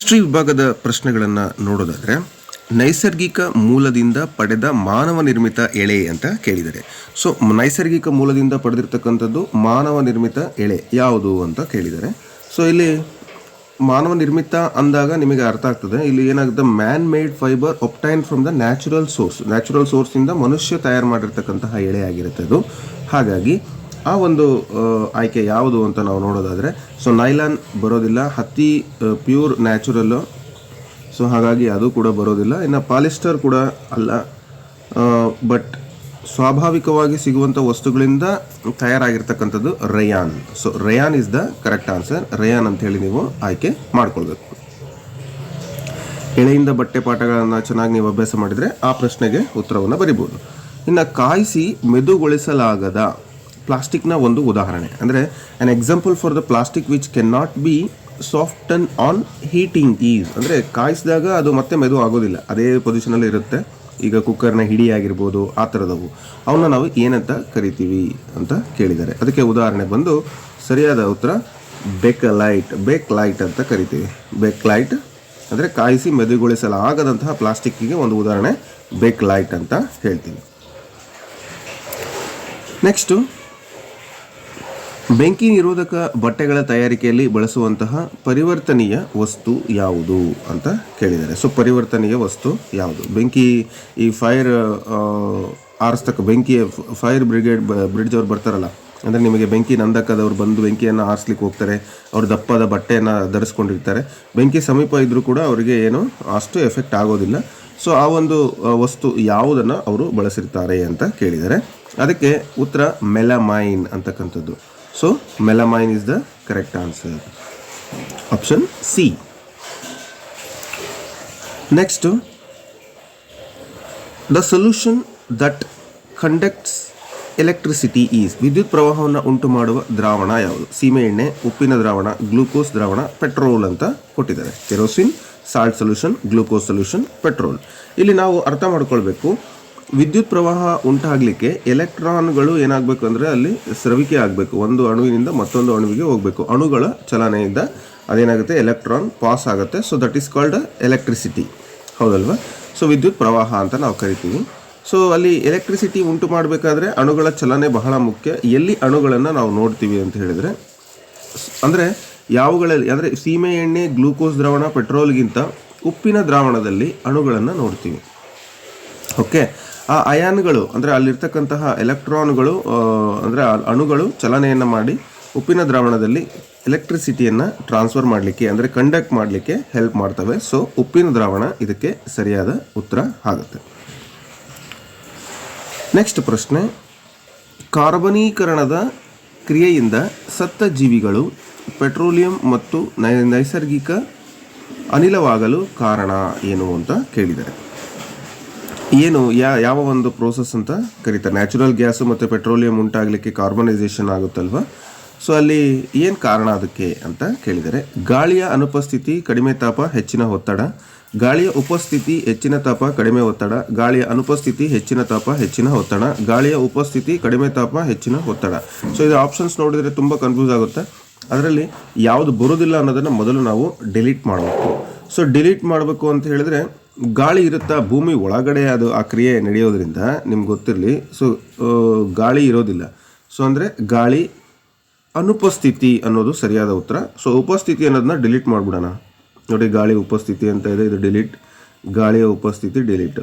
History ವಿಭಾಗದ ಪ್ರಶ್ನೆಗಳನ್ನು ನೋಡೋದಾದ್ರೆ, ನೈಸರ್ಗಿಕ ಮೂಲದಿಂದ ಪಡೆದ ಮಾನವ ನಿರ್ಮಿತ ಎಳೆ ಅಂತ ಕೇಳಿದರೆ ಸೊ ನೈಸರ್ಗಿಕ ಮೂಲದಿಂದ ಪಡೆದಿರ್ತಕ್ಕಂಥದ್ದು ಮಾನವ ನಿರ್ಮಿತ ಎಳೆ ಯಾವುದು ಅಂತ ಕೇಳಿದರೆ ಸೊ ಇಲ್ಲಿ ಮಾನವ ನಿರ್ಮಿತ ಅಂದಾಗ ನಿಮಗೆ ಅರ್ಥ ಆಗ್ತದೆ. ಇಲ್ಲಿ ಏನಾಗುತ್ತೆ? Man made fibre obtain from the natural source natural ಸೋರ್ಸಿಂದ ಮನುಷ್ಯ ತಯಾರು ಮಾಡಿರ್ತಕ್ಕಂತಹ ಎಳೆ ಆಗಿರುತ್ತೆ ಅದು. ಹಾಗಾಗಿ ಆ ಒಂದು ಆಯ್ಕೆ ಯಾವುದು ಅಂತ ನಾವು ನೋಡೋದಾದರೆ, ಸೊ ನೈಲಾನ್ ಬರೋದಿಲ್ಲ, ಹತ್ತಿ ಪ್ಯೂರ್ ನ್ಯಾಚುರಲ್ಲು. ಸೊ ಹಾಗಾಗಿ ಅದು ಕೂಡ ಬರೋದಿಲ್ಲ. ಇನ್ನು ಪಾಲಿಸ್ಟರ್ ಕೂಡ ಅಲ್ಲ. ಬಟ್ ಸ್ವಾಭಾವಿಕವಾಗಿ ಸಿಗುವಂಥ ವಸ್ತುಗಳಿಂದ ತಯಾರಾಗಿರ್ತಕ್ಕಂಥದ್ದು rayon. So rayon is the correct answer. Rayon ಅಂತ ಹೇಳಿ ನೀವು ಆಯ್ಕೆ ಮಾಡ್ಕೊಳ್ಬೇಕು. ಎಳೆಯಿಂದ ಬಟ್ಟೆ ಪಾಠಗಳನ್ನು ಚೆನ್ನಾಗಿ ನೀವು ಅಭ್ಯಾಸ ಮಾಡಿದರೆ ಆ ಪ್ರಶ್ನೆಗೆ ಉತ್ತರವನ್ನು ಬರಿಬೋದು. ಇನ್ನು ಕಾಯಿಸಿ ಮೆದುಗೊಳಿಸಲಾಗದ ಪ್ಲಾಸ್ಟಿಕ್ನ ಒಂದು ಉದಾಹರಣೆ. ಅಂದರೆ an example for the plastic which can not be soften on heating is ಅಂದರೆ, ಕಾಯಿಸಿದಾಗ ಅದು ಮತ್ತೆ ಮೆದು ಆಗೋದಿಲ್ಲ. ಅದೇ ಪೊಸಿಷನಲ್ಲಿ ಇರುತ್ತೆ. ಈಗ ಕುಕ್ಕರ್ನ ಹಿಡಿ ಆಗಿರ್ಬೋದು ಆ ಥರದವು. ಅವನ್ನ ನಾವು ಏನಂತ ಕರಿತೀವಿ ಅಂತ ಕೇಳಿದ್ದಾರೆ. ಅದಕ್ಕೆ ಉದಾಹರಣೆ ಬಂದು, ಸರಿಯಾದ ಉತ್ತರ ಬೆಕ್ ಲೈಟ್ ಬೆಕ್ ಲೈಟ್ ಅಂತ ಕರಿತೀವಿ. ಬೆಕ್ ಲೈಟ್ ಅಂದರೆ, ಕಾಯಿಸಿ ಮೆದುಗೊಳಿಸಲಾಗದಂತಹ ಪ್ಲಾಸ್ಟಿಕ್ಕಿಗೆ ಒಂದು ಉದಾಹರಣೆ ಬೆಕ್ ಲೈಟ್ ಅಂತ ಹೇಳ್ತೀವಿ. ನೆಕ್ಸ್ಟು ಬೆಂಕಿ ನಿರೋಧಕ ಬಟ್ಟೆಗಳ ತಯಾರಿಕೆಯಲ್ಲಿ ಬಳಸುವಂತಹ ಪರಿವರ್ತನೀಯ ವಸ್ತು ಯಾವುದು ಅಂತ ಕೇಳಿದ್ದಾರೆ. ಸೊ ಪರಿವರ್ತನೀಯ ವಸ್ತು ಯಾವುದು? ಬೆಂಕಿ, ಈ ಫೈರ್ ಆರಿಸ್ತಕ್ಕ ಬೆಂಕಿಯ ಫೈರ್ ಬ್ರಿಗೇಡ್ ಬ್ರಿಡ್ಜ್ ಅವ್ರು ಬರ್ತಾರಲ್ಲ, ಅಂದರೆ ನಿಮಗೆ ಬೆಂಕಿ ನಂದಕದವ್ರು ಬಂದು ಬೆಂಕಿಯನ್ನು ಆರಿಸ್ಲಿಕ್ಕೆ ಹೋಗ್ತಾರೆ, ಅವರು ದಪ್ಪದ ಬಟ್ಟೆಯನ್ನು ಧರಿಸ್ಕೊಂಡಿರ್ತಾರೆ. ಬೆಂಕಿ ಸಮೀಪ ಇದ್ದರೂ ಕೂಡ ಅವರಿಗೆ ಏನು, ಅಷ್ಟು ಎಫೆಕ್ಟ್ ಆಗೋದಿಲ್ಲ. ಸೊ ಆ ಒಂದು ವಸ್ತು ಯಾವುದನ್ನು ಅವರು ಬಳಸಿರ್ತಾರೆ ಅಂತ ಕೇಳಿದ್ದಾರೆ. ಅದಕ್ಕೆ ಉತ್ತರ ಮೆಲಮೈನ್ ಅಂತಕ್ಕಂಥದ್ದು. ಸೊ melamine is the correct answer option C next the solution that conducts electricity is ವಿದ್ಯುತ್ ಪ್ರವಾಹವನ್ನು ಉಂಟು ಮಾಡುವ ದ್ರಾವಣ ಯಾವುದು? ಸೀಮೆ ಎಣ್ಣೆ, ಉಪ್ಪಿನ ದ್ರಾವಣ, ಗ್ಲೂಕೋಸ್ ದ್ರಾವಣ, ಪೆಟ್ರೋಲ್ ಅಂತ ಕೊಟ್ಟಿದ್ದಾರೆ. Kerosene, salt solution, glucose solution, petrol. ಇಲ್ಲಿ ನಾವು ಅರ್ಥ ಮಾಡ್ಕೊಳ್ಬೇಕು ವಿದ್ಯುತ್ ಪ್ರವಾಹ ಉಂಟಾಗಲಿಕ್ಕೆ ಎಲೆಕ್ಟ್ರಾನ್ಗಳು ಏನಾಗಬೇಕು ಅಂದರೆ ಅಲ್ಲಿ ಸ್ರವಿಕೆ ಆಗಬೇಕು. ಒಂದು ಅಣುವಿನಿಂದ ಮತ್ತೊಂದು ಅಣುವಿಗೆ ಹೋಗಬೇಕು. ಅಣುಗಳ ಚಲನೆಯಿಂದ ಅದೇನಾಗುತ್ತೆ? ಎಲೆಕ್ಟ್ರಾನ್ ಪಾಸ್ ಆಗುತ್ತೆ. So that is called electricity ಹೌದಲ್ವಾ? ಸೊ ವಿದ್ಯುತ್ ಪ್ರವಾಹ ಅಂತ ನಾವು ಕರಿತೀವಿ. ಸೊ ಅಲ್ಲಿ ಎಲೆಕ್ಟ್ರಿಸಿಟಿ ಉಂಟು ಮಾಡಬೇಕಾದ್ರೆ ಅಣುಗಳ ಚಲನೆ ಬಹಳ ಮುಖ್ಯ. ಎಲ್ಲಿ ಅಣುಗಳನ್ನು ನಾವು ನೋಡ್ತೀವಿ ಅಂತ ಹೇಳಿದರೆ, ಅಂದರೆ ಯಾವುಗಳಲ್ಲಿ, ಅಂದರೆ ಸೀಮೆ ಎಣ್ಣೆ, ಗ್ಲೂಕೋಸ್ ದ್ರಾವಣ, ಪೆಟ್ರೋಲ್ಗಿಂತ ಉಪ್ಪಿನ ದ್ರಾವಣದಲ್ಲಿ ಅಣುಗಳನ್ನು ನೋಡ್ತೀವಿ. ಓಕೆ ಆ ಅಯಾನ್ಗಳು, ಅಂದರೆ ಅಲ್ಲಿರ್ತಕ್ಕಂತಹ ಎಲೆಕ್ಟ್ರಾನ್ಗಳು ಅಂದರೆ ಅಣುಗಳು ಚಲನೆಯನ್ನು ಮಾಡಿ ಉಪ್ಪಿನ ದ್ರಾವಣದಲ್ಲಿ ಎಲೆಕ್ಟ್ರಿಸಿಟಿಯನ್ನು ಟ್ರಾನ್ಸ್ಫರ್ ಮಾಡಲಿಕ್ಕೆ, ಅಂದರೆ ಕಂಡಕ್ಟ್ ಮಾಡಲಿಕ್ಕೆ ಹೆಲ್ಪ್ ಮಾಡ್ತವೆ. ಸೊ, ಉಪ್ಪಿನ ದ್ರಾವಣ ಇದಕ್ಕೆ ಸರಿಯಾದ ಉತ್ತರ ಆಗುತ್ತೆ. ನೆಕ್ಸ್ಟ್ ಪ್ರಶ್ನೆ. ಕಾರ್ಬನೀಕರಣದ ಕ್ರಿಯೆಯಿಂದ ಸತ್ತ ಜೀವಿಗಳು ಪೆಟ್ರೋಲಿಯಂ ಮತ್ತು ನೈಸರ್ಗಿಕ ಅನಿಲವಾಗಲು ಕಾರಣ ಏನು ಅಂತ ಕೇಳಿದ್ದಾರೆ. ಏನು, ಯಾ, ಯಾವ ಒಂದು ಪ್ರೋಸೆಸ್ ಅಂತ ಕರೀತಾರೆ? ನ್ಯಾಚುರಲ್ ಗ್ಯಾಸು ಮತ್ತು ಪೆಟ್ರೋಲಿಯಂ ಉಂಟಾಗಲಿಕ್ಕೆ ಕಾರ್ಬನೈಸೇಷನ್ ಆಗುತ್ತಲ್ವ? ಸೊ ಅಲ್ಲಿ ಏನು ಕಾರಣ ಅದಕ್ಕೆ ಅಂತ ಕೇಳಿದರೆ, ಗಾಳಿಯ ಅನುಪಸ್ಥಿತಿ ಕಡಿಮೆ ತಾಪ, ಹೆಚ್ಚಿನ ಒತ್ತಡ. ಗಾಳಿಯ ಉಪಸ್ಥಿತಿ, ಹೆಚ್ಚಿನ ತಾಪ, ಕಡಿಮೆ ಒತ್ತಡ. ಗಾಳಿಯ ಅನುಪಸ್ಥಿತಿ, ಹೆಚ್ಚಿನ ತಾಪ, ಹೆಚ್ಚಿನ ಒತ್ತಡ. ಗಾಳಿಯ ಉಪಸ್ಥಿತಿ, ಕಡಿಮೆ ತಾಪ, ಹೆಚ್ಚಿನ ಒತ್ತಡ. ಸೊ ಇದು ಆಪ್ಷನ್ಸ್ ನೋಡಿದರೆ ತುಂಬ ಕನ್ಫ್ಯೂಸ್ ಆಗುತ್ತೆ. ಅದರಲ್ಲಿ ಯಾವುದು ಬರೋದಿಲ್ಲ ಅನ್ನೋದನ್ನು ಮೊದಲು ನಾವು ಡಿಲೀಟ್ ಮಾಡಬೇಕು. ಸೊ ಡಿಲೀಟ್ ಮಾಡಬೇಕು ಅಂತ ಹೇಳಿದ್ರೆ ಗಾಳಿ ಇರುತ್ತಾ ಭೂಮಿ ಒಳಗಡೆ ಅದು ಆ ಕ್ರಿಯೆ ನಡೆಯೋದ್ರಿಂದ ನಿಮ್ಗೆ ಗೊತ್ತಿರಲಿ. ಸೊ ಗಾಳಿ ಇರೋದಿಲ್ಲ. ಸೊ ಅಂದರೆ ಗಾಳಿ ಅನುಪಸ್ಥಿತಿ ಅನ್ನೋದು ಸರಿಯಾದ ಉತ್ತರ. ಸೊ ಉಪಸ್ಥಿತಿ ಅನ್ನೋದನ್ನ ಡಿಲೀಟ್ ಮಾಡಿಬಿಡೋಣ. ನೋಡಿ, ಗಾಳಿ ಉಪಸ್ಥಿತಿ ಅಂತ ಇದೆ, ಇದು ಡಿಲೀಟ್ ಗಾಳಿಯ ಉಪಸ್ಥಿತಿ ಡಿಲೀಟ್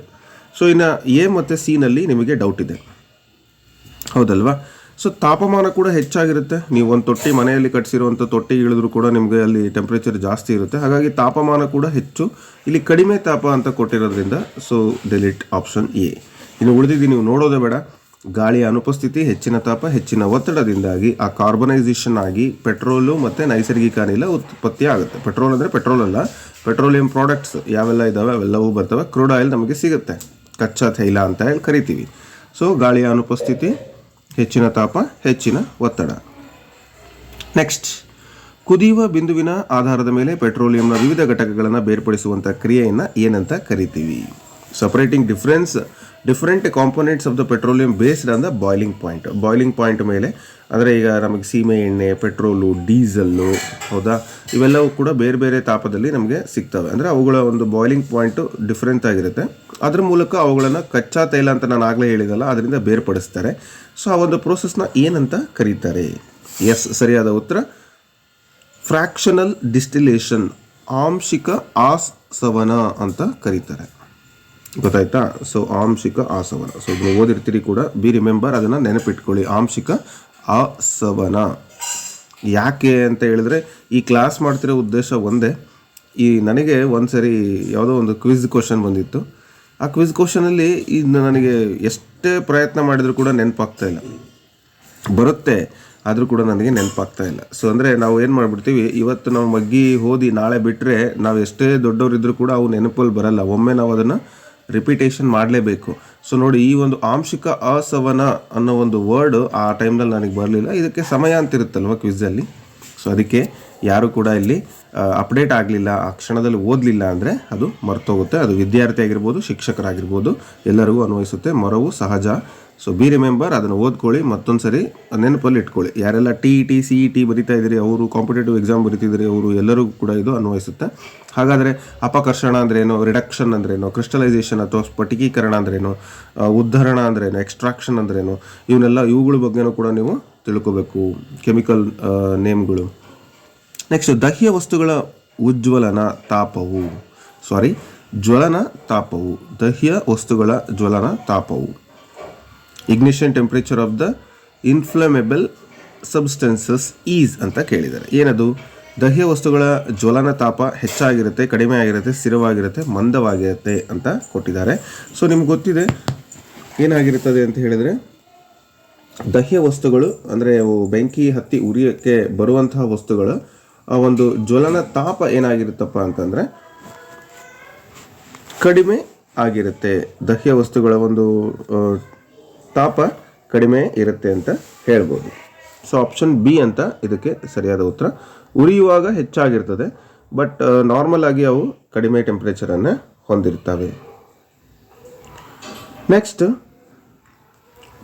ಸೊ ಇನ್ನು ಎ ಮತ್ತು ಸಿನಲ್ಲಿ ನಿಮಗೆ ಡೌಟ್ ಇದೆ. ಹೌದಲ್ವಾ? ಸೊ ತಾಪಮಾನ ಕೂಡ ಹೆಚ್ಚಾಗಿರುತ್ತೆ. ನೀವು ಒಂದು ತೊಟ್ಟಿ ಮನೆಯಲ್ಲಿ ಕಟ್ಟಿಸಿರುವಂಥ ತೊಟ್ಟಿ ಇಳಿದ್ರು ಕೂಡ ನಿಮಗೆ ಅಲ್ಲಿ ಟೆಂಪ್ರೇಚರ್ ಜಾಸ್ತಿ ಇರುತ್ತೆ. ಹಾಗಾಗಿ ತಾಪಮಾನ ಕೂಡ ಹೆಚ್ಚು. ಇಲ್ಲಿ ಕಡಿಮೆ ತಾಪ ಅಂತ ಕೊಟ್ಟಿರೋದ್ರಿಂದ ಸೊ ಡೆಲಿಟ್ ಆಪ್ಷನ್ ಎ ಇನ್ನು ಉಳಿದಿದ್ದು ನೀವು ನೋಡೋದೇ ಬೇಡ. ಗಾಳಿಯ ಅನುಪಸ್ಥಿತಿ, ಹೆಚ್ಚಿನ ತಾಪ, ಹೆಚ್ಚಿನ ಒತ್ತಡದಿಂದಾಗಿ ಆ ಕಾರ್ಬನೈಸೇಷನ್ ಆಗಿ ಪೆಟ್ರೋಲು ಮತ್ತು ನೈಸರ್ಗಿಕ ಅನಿಲ ಉತ್ಪತ್ತಿ ಆಗುತ್ತೆ. ಪೆಟ್ರೋಲ್ ಅಂದರೆ ಪೆಟ್ರೋಲ್ ಅಲ್ಲ. ಪೆಟ್ರೋಲಿಯಂ ಪ್ರಾಡಕ್ಟ್ಸ್ ಯಾವೆಲ್ಲ ಇದ್ದಾವೆ ಅವೆಲ್ಲವೂ ಬರ್ತವೆ. ಕ್ರೂಡ್ ಆಯಿಲ್ ನಮಗೆ ಸಿಗುತ್ತೆ. ಕಚ್ಚಾ ತೈಲ ಅಂತ ಹೇಳಿ ಕರಿತೀವಿ. ಸೊ ಗಾಳಿಯ ಅನುಪಸ್ಥಿತಿ ಹೆಚ್ಚಿನ ತಾಪ, ಹೆಚ್ಚಿನ ಒತ್ತಡ. ನೆಕ್ಸ್ಟ್ ಕುದಿಯುವ ಬಿಂದುವಿನ ಆಧಾರದ ಮೇಲೆ ಪೆಟ್ರೋಲಿಯಂನ ವಿವಿಧ ಘಟಕಗಳನ್ನು ಬೇರ್ಪಡಿಸುವಂಥ ಕ್ರಿಯೆಯನ್ನು ಏನಂತ ಕರಿತೀವಿ. Separating difference different components of the petroleum based on the boiling point boiling point ಮೇಲೆ, ಅಂದರೆ ಈಗ ನಮಗೆ ಸೀಮೆ ಎಣ್ಣೆ, ಪೆಟ್ರೋಲು, ಡೀಸಲ್ಲು, ಹೌದಾ? ಇವೆಲ್ಲವೂ ಕೂಡ ಬೇರೆ ಬೇರೆ ತಾಪದಲ್ಲಿ ನಮಗೆ ಸಿಗ್ತವೆ. ಅಂದರೆ ಅವುಗಳ ಒಂದು ಬಾಯ್ಲಿಂಗ್ ಪಾಯಿಂಟು ಡಿಫ್ರೆಂಟ್ ಆಗಿರುತ್ತೆ. ಅದ್ರ ಮೂಲಕ ಅವುಗಳನ್ನು ಕಚ್ಚಾ ತೈಲ ಅಂತ ನಾನು ಆಗಲೇ ಹೇಳಿದಲ್ಲ, ಅದರಿಂದ ಬೇರ್ಪಡಿಸ್ತಾರೆ. ಸೊ ಆ ಒಂದು ಪ್ರೋಸೆಸ್ನ ಏನಂತ ಕರೀತಾರೆ? ಎಸ್ ಸರಿಯಾದ ಉತ್ತರ. ಫ್ರ್ಯಾಕ್ಷನಲ್ ಡಿಸ್ಟಿಲೇಷನ್ ಆಂಶಿಕ ಆಸವನ ಅಂತ ಕರೀತಾರೆ. ಗೊತ್ತಾಯ್ತಾ? ಸೊ ಆಂಶಿಕ ಆಸವನ. ಸೊ ನೀವು ಓದಿರ್ತೀರಿ ಕೂಡ. ಬಿ ರಿಮೆಂಬರ್ ಅದನ್ನು ನೆನಪಿಟ್ಕೊಳ್ಳಿ. ಆಂಶಿಕ ಆಸವನ. ಯಾಕೆ ಅಂತ ಹೇಳಿದ್ರೆ, ಈ ಕ್ಲಾಸ್ ಮಾಡ್ತಿರೋ ಉದ್ದೇಶ ಒಂದೇ. ಈ ನನಗೆ ಒಂದು ಸರಿ ಯಾವುದೋ ಒಂದು ಕ್ವಿಜ್ ಕ್ವಶನ್ ಬಂದಿತ್ತು. ಆ ಕ್ವಿಜ್ ಕ್ವಶನಲ್ಲಿ ಇನ್ನು ನನಗೆ ಎಷ್ಟೇ ಪ್ರಯತ್ನ ಮಾಡಿದರೂ ಕೂಡ ನೆನಪಾಗ್ತಾ ಇಲ್ಲ. ಬರುತ್ತೆ, ಆದರೂ ಕೂಡ ನನಗೆ ನೆನಪಾಗ್ತಾ ಇಲ್ಲ. ಸೊ ಅಂದರೆ ನಾವು ಏನು ಮಾಡಿಬಿಡ್ತೀವಿ, ಇವತ್ತು ನಾವು ಮಗ್ಗಿ ಓದಿ ನಾಳೆ ಬಿಟ್ಟರೆ ನಾವು ಎಷ್ಟೇ ದೊಡ್ಡವರಿದ್ದರೂ ಕೂಡ ಅವು ನೆನಪಲ್ಲಿ ಬರಲ್ಲ. ಒಮ್ಮೆ ನಾವು ಅದನ್ನು ರಿಪಿಟೇಷನ್ ಮಾಡಲೇಬೇಕು. ಸೊ ನೋಡಿ, ಈ ಒಂದು ಆಂಶಿಕ ಅಸವನ ಅನ್ನೋ ಒಂದು ವರ್ಡ್ ಆ ಟೈಮ್ನಲ್ಲಿ ನನಗೆ ಬರಲಿಲ್ಲ. ಇದಕ್ಕೆ ಸಮಯ ಅಂತ ಇರುತ್ತಲ್ವ ಕ್ವಿಝಲ್ಲಿ ಸೊ ಅದಕ್ಕೆ ಯಾರು ಕೂಡ ಇಲ್ಲಿ ಅಪ್ಡೇಟ್ ಆಗಲಿಲ್ಲ, ಆ ಕ್ಷಣದಲ್ಲಿ ಓದಲಿಲ್ಲ ಅಂದರೆ ಅದು ಮರ್ತೋಗುತ್ತೆ. ಅದು ವಿದ್ಯಾರ್ಥಿ ಆಗಿರ್ಬೋದು, ಶಿಕ್ಷಕರಾಗಿರ್ಬೋದು, ಎಲ್ಲರಿಗೂ ಅನ್ವಯಿಸುತ್ತೆ. ಮರವು ಸಹಜ ಸೊ ಬಿ ರಿಮೆಂಬರ್ ಅದನ್ನು ಓದ್ಕೊಳ್ಳಿ ಮತ್ತೊಂದು ಸರಿ ನೆನಪಲ್ಲಿ ಇಟ್ಕೊಳ್ಳಿ. ಯಾರೆಲ್ಲ T E T C E T ಬರಿತಾ ಇದ್ದೀರಿ, ಅವರು ಕಾಂಪಿಟೇಟಿವ್ ಎಕ್ಸಾಮ್ ಬರಿತಿದ್ದೀರಿ ಅವರು ಎಲ್ಲರಿಗೂ ಕೂಡ ಇದು ಅನ್ವಯಿಸುತ್ತೆ. ಹಾಗಾದರೆ ಅಪಕರ್ಷಣ ಅಂದ್ರೇನು ರಿಡಕ್ಷನ್ ಅಂದ್ರೇನು ಕ್ರಿಸ್ಟಲೈಸೇಷನ್ ಅಥವಾ ಸ್ಫಟಿಕೀಕರಣ ಅಂದ್ರೇನು ಉದ್ಧರಣ ಅಂದ್ರೇನು ಎಕ್ಸ್ಟ್ರಾಕ್ಷನ್ ಅಂದ್ರೇನು ಇವನ್ನೆಲ್ಲ ಇವುಗಳ ಬಗ್ಗೆನೂ ಕೂಡ ನೀವು ತಿಳ್ಕೋಬೇಕು ಕೆಮಿಕಲ್ ನೇಮ್ಗಳು ನೆಕ್ಸ್ಟ್ ದಹ್ಯ ವಸ್ತುಗಳ ಉಜ್ವಲನ ತಾಪವು. ಸಾರಿ ಜ್ವಲನ ತಾಪವು. ದಹ್ಯ ವಸ್ತುಗಳ ಜ್ವಲನ ತಾಪವು. Ignition temperature of the inflammable substances is ಅಂತ ಕೇಳಿದ್ದಾರೆ. ಏನದು? ದಹ್ಯ ವಸ್ತುಗಳ ಜ್ವಲನ ತಾಪ ಹೆಚ್ಚಾಗಿರುತ್ತೆ, ಕಡಿಮೆ ಆಗಿರುತ್ತೆ, ಸ್ಥಿರವಾಗಿರುತ್ತೆ, ಮಂದವಾಗಿರುತ್ತೆ ಅಂತ ಕೊಟ್ಟಿದ್ದಾರೆ. ಸೊ ನಿಮ್ಗೆ ಗೊತ್ತಿದೆ ಏನಾಗಿರುತ್ತದೆ ಅಂತ ಹೇಳಿದರೆ, ದಹ್ಯ ವಸ್ತುಗಳು ಅಂದರೆ ಬೆಂಕಿ, ಹತ್ತಿ ಉರಿಯೋಕ್ಕೆ ಬರುವಂತಹ ವಸ್ತುಗಳು, ಆ ಒಂದು ಜ್ವಲನ ತಾಪ ಏನಾಗಿರುತ್ತಪ್ಪ ಅಂತಂದರೆ ಕಡಿಮೆ ಆಗಿರುತ್ತೆ. ದಹ್ಯ ವಸ್ತುಗಳ ಒಂದು ತಾಪ ಕಡಿಮೆ ಇರುತ್ತೆ ಅಂತ ಹೇಳ್ಬೋದು. ಸೊ ಆಪ್ಷನ್ ಬಿ ಅಂತ ಇದಕ್ಕೆ ಸರಿಯಾದ ಉತ್ತರ. ಉರಿಯುವಾಗ ಹೆಚ್ಚಾಗಿರ್ತದೆ ಬಟ್ ನಾರ್ಮಲ್ ಆಗಿ ಅವು ಕಡಿಮೆ ಟೆಂಪ್ರೇಚರನ್ನು ಹೊಂದಿರ್ತವೆ ನೆಕ್ಸ್ಟ್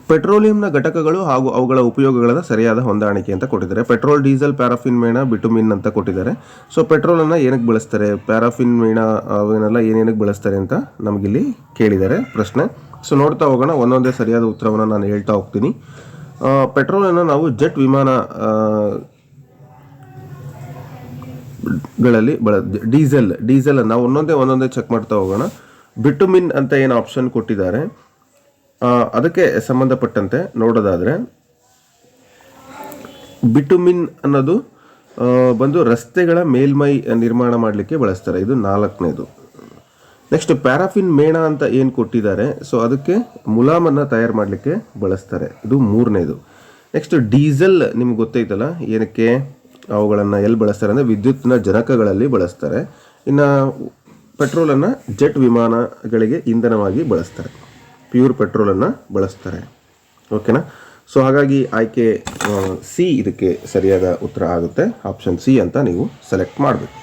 ಪೆಟ್ರೋಲಿಯಂನ ಘಟಕಗಳು ಹಾಗೂ ಅವುಗಳ ಉಪಯೋಗಗಳ ಸರಿಯಾದ ಹೊಂದಾಣಿಕೆ ಅಂತ ಕೊಟ್ಟಿದ್ದಾರೆ. ಪೆಟ್ರೋಲ್, ಡೀಸೆಲ್ ಪ್ಯಾರಾಫಿನ್ ಮೇಣ ಬಿಟುಮಿನ್ ಅಂತ ಕೊಟ್ಟಿದ್ದಾರೆ. ಸೊ ಪೆಟ್ರೋಲನ್ನು ಏನಕ್ಕೆ ಬಳಸ್ತಾರೆ? ಪ್ಯಾರಾಫಿನ್ ಮೇಣ ಅವನ್ನೆಲ್ಲ ಏನೇನಕ್ಕೆ ಬಳಸ್ತಾರೆ ಅಂತ ನಮಗಿಲ್ಲಿ ಕೇಳಿದ್ದಾರೆ ಪ್ರಶ್ನೆ. ಸೊ ನೋಡ್ತಾ ಹೋಗೋಣ. ಒಂದೊಂದೇ ಸರಿಯಾದ ಉತ್ತರವನ್ನು ನಾನು ಹೇಳ್ತಾ ಹೋಗ್ತೀನಿ. ಪೆಟ್ರೋಲನ್ನು ನಾವು ಜೆಟ್ ವಿಮಾನ ಗಳಲ್ಲಿ ಬಳ, ಡೀಸೆಲ್ ಡೀಸೆಲ್ ನಾವು ಒಂದೊಂದೇ ಒಂದೊಂದೇ ಚೆಕ್ ಮಾಡ್ತಾ ಹೋಗೋಣ. ಬಿಟುಮಿನ್ ಅಂತ ಏನು ಆಪ್ಷನ್ ಕೊಟ್ಟಿದ್ದಾರೆ? ಅದಕ್ಕೆ ಸಂಬಂಧಪಟ್ಟಂತೆ ನೋಡೋದಾದರೆ, ಬಿಟುಮಿನ್ ಅನ್ನೋದು ಬಂದು ರಸ್ತೆಗಳ ಮೇಲ್ಮೈ ನಿರ್ಮಾಣ ಮಾಡಲಿಕ್ಕೆ ಬಳಸ್ತಾರೆ. ಇದು ನಾಲ್ಕನೇದು. ನೆಕ್ಸ್ಟ್ ಪ್ಯಾರಾಫಿನ್ ಮೇಣ ಅಂತ ಏನು ಕೊಟ್ಟಿದ್ದಾರೆ? ಸೊ ಅದಕ್ಕೆ ಮುಲಾಮನ್ನು ತಯಾರು ಮಾಡಲಿಕ್ಕೆ ಬಳಸ್ತಾರೆ. ಇದು ಮೂರನೇದು. ನೆಕ್ಸ್ಟ್ ಡೀಸೆಲ್ ನಿಮ್ಗೆ ಗೊತ್ತೈತಲ್ಲ, ಏನಕ್ಕೆ ಅವುಗಳನ್ನು ಎಲ್ಲಿ ಬಳಸ್ತಾರೆ ಅಂದರೆ ವಿದ್ಯುತ್ನ ಜನಕಗಳಲ್ಲಿ ಬಳಸ್ತಾರೆ. ಇನ್ನು ಪೆಟ್ರೋಲನ್ನು ಜೆಟ್ ವಿಮಾನಗಳಿಗೆ ಇಂಧನವಾಗಿ ಬಳಸ್ತಾರೆ. ಪ್ಯೂರ್ ಪೆಟ್ರೋಲನ್ನು ಬಳಸ್ತಾರೆ. ಓಕೆನಾ? ಸೊ ಹಾಗಾಗಿ ಆಯ್ಕೆ ಸಿ ಇದಕ್ಕೆ ಸರಿಯಾದ ಉತ್ತರ ಆಗುತ್ತೆ. ಆಪ್ಷನ್ ಸಿ ಅಂತ ನೀವು ಸೆಲೆಕ್ಟ್ ಮಾಡಬೇಕು.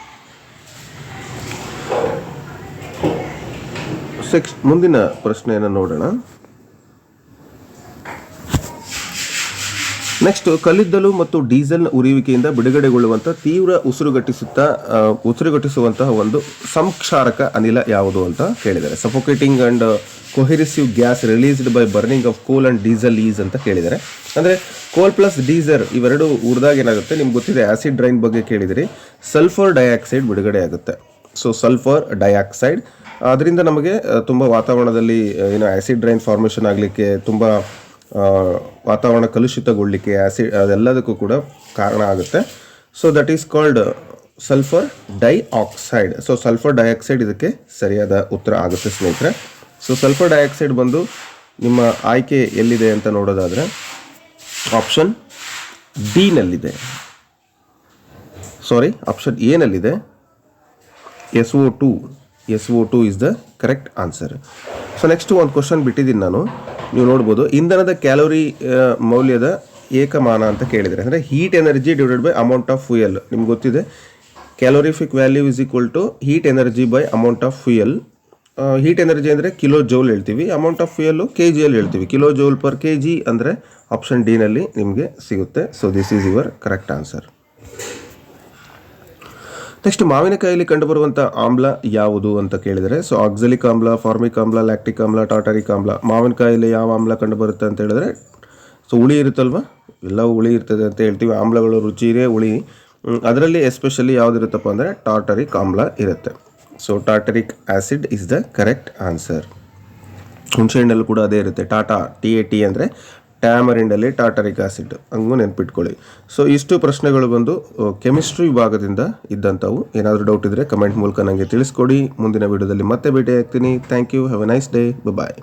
ಸೆಕ್ಸ್ ಮುಂದಿನ ಪ್ರಶ್ನೆಯನ್ನು ನೋಡೋಣ. ನೆಕ್ಸ್ಟ್ ಕಲ್ಲಿದ್ದಲು ಮತ್ತು ಡೀಸೆಲ್ ಉರಿಯುವಿಕೆಯಿಂದ ಬಿಡುಗಡೆಗೊಳ್ಳುವಂಥ ತೀವ್ರ ಉಸಿರುಗಟ್ಟಿಸುತ್ತಾ ಉಸಿರುಗಟ್ಟಿಸುವಂತಹ ಒಂದು ಸಂಕ್ಷಾರಕ ಅನಿಲ ಯಾವುದು ಅಂತ ಕೇಳಿದ್ದಾರೆ. Suffocating and corrosive gas released by burning of coal and diesel is ಅಂತ ಕೇಳಿದ್ದಾರೆ. ಅಂದರೆ ಕೋಲ್ ಪ್ಲಸ್ ಡೀಸರ್ ಇವೆರಡು ಉರಿದಾಗ ಏನಾಗುತ್ತೆ? ನಿಮ್ಗೆ ಗೊತ್ತಿದೆ ಆಸಿಡ್ ರೈನ್ ಬಗ್ಗೆ ಕೇಳಿದಿರಿ. ಸಲ್ಫರ್ ಡೈಆಕ್ಸೈಡ್ ಬಿಡುಗಡೆ ಆಗುತ್ತೆ. ಸೊ ಸಲ್ಫರ್ ಡೈಆಕ್ಸೈಡ್ ಅದರಿಂದ ನಮಗೆ ತುಂಬ ವಾತಾವರಣದಲ್ಲಿ ಏನೋ ಆ್ಯಸಿಡ್ ರೈನ್ ಫಾರ್ಮೇಷನ್ ಆಗಲಿಕ್ಕೆ ತುಂಬ ವಾತಾವರಣ ಕಲುಷಿತಗೊಳ್ಳಿಕ್ಕೆ ಆ್ಯಸಿಡ್ ಅದೆಲ್ಲದಕ್ಕೂ ಕೂಡ ಕಾರಣ ಆಗುತ್ತೆ. So that is called sulphur dioxide so sulphur dioxide ಇದಕ್ಕೆ ಸರಿಯಾದ ಉತ್ತರ ಆಗುತ್ತೆ ಸ್ನೇಹಿತರೆ. ಸೊ ಸಲ್ಫರ್ ಡೈಆಕ್ಸೈಡ್ ಬಂದು ನಿಮ್ಮ ಆಯ್ಕೆ ಎಲ್ಲಿದೆ ಅಂತ ನೋಡೋದಾದರೆ ಆಪ್ಷನ್ ಡಿನಲ್ಲಿದೆ sorry option ಎನಲ್ಲಿದೆ S O two S O two is the correct answer so next ಒಂದು ಕ್ವಶನ್ ಬಿಟ್ಟಿದ್ದೀನಿ ನಾನು. ನೀವು ನೋಡ್ಬೋದು, ಇಂಧನದ ಕ್ಯಾಲೋರಿ ಮೌಲ್ಯದ ಏಕಮಾನ ಅಂತ ಕೇಳಿದರೆ, ಅಂದರೆ heat energy divided by amount of fuel ನಿಮ್ಗೆ ಗೊತ್ತಿದೆ calorific value is equal to heat energy by amount of fuel heat energy ಅಂದರೆ ಕಿಲೋ ಜೌಲ್ ಹೇಳ್ತೀವಿ ಅಮೌಂಟ್ ಆಫ್ ಫ್ಯೂಯಲ್ಲು ಕೆ ಜಿಯಲ್ಲಿ ಹೇಳ್ತೀವಿ. Kilo joule per K G ಅಂದರೆ option ಡಿನಲ್ಲಿ ನಿಮಗೆ ಸಿಗುತ್ತೆ. So this is your correct answer next ಮಾವಿನಕಾಯಲ್ಲಿ ಕಂಡುಬರುವಂಥ ಆಮ್ಲ ಯಾವುದು ಅಂತ ಕೇಳಿದರೆ ಸೊ ಆಕ್ಸಲಿಕ್ ಆಮ್ಲ ಫಾರ್ಮಿಕ್ ಆಮ್ಲ ಲ್ಯಾಕ್ಟಿಕ್ ಆಮ್ಲ ಟಾಟಾರಿಕ್ ಆಮ್ಲ ಮಾವಿನಕಾಯಲ್ಲಿ ಯಾವ ಆಮ್ಲ ಕಂಡುಬರುತ್ತೆ ಅಂತ ಹೇಳಿದ್ರೆ ಸೊ ಹುಳಿ ಇರುತ್ತಲ್ವ? ಎಲ್ಲವೂ ಹುಳಿ ಇರ್ತದೆ ಅಂತ ಹೇಳ್ತೀವಿ. ಆಮ್ಲಗಳು ರುಚಿರೇ ಹುಳಿ. ಅದರಲ್ಲಿ ಎಸ್ಪೆಷಲಿ ಯಾವುದಿರುತ್ತಪ್ಪ ಅಂದರೆ ಟಾಟರಿಕ್ ಆಮ್ಲ ಇರುತ್ತೆ. So tartaric acid is the correct answer ಹುಣಸೆಹಣ್ಣಲ್ಲಿ ಕೂಡ ಅದೇ ಇರುತ್ತೆ. ಟಾಟಾ ಟಿ ಎ ಟಿ ಅಂದರೆ ಟ್ಯಾಮರಿಂಡಲ್ಲಿ ಟಾಟರಿಕ್ ಆಸಿಡ್ ಹಂಗೂ ನೆನ್ಪಿಟ್ಕೊಳ್ಳಿ. ಸೊ ಇಷ್ಟು ಪ್ರಶ್ನೆಗಳು ಬಂದು ಕೆಮಿಸ್ಟ್ರಿ ವಿಭಾಗದಿಂದ ಇದ್ದಂಥವು. ಏನಾದರೂ ಡೌಟ್ ಇದ್ದರೆ ಕಮೆಂಟ್ ಮೂಲಕ ನನಗೆ ತಿಳಿಸ್ಕೊಡಿ. ಮುಂದಿನ ವಿಡಿಯೋದಲ್ಲಿ ಮತ್ತೆ ಭೇಟಿಯಾಗ್ತೀನಿ. Thank you have a nice day bye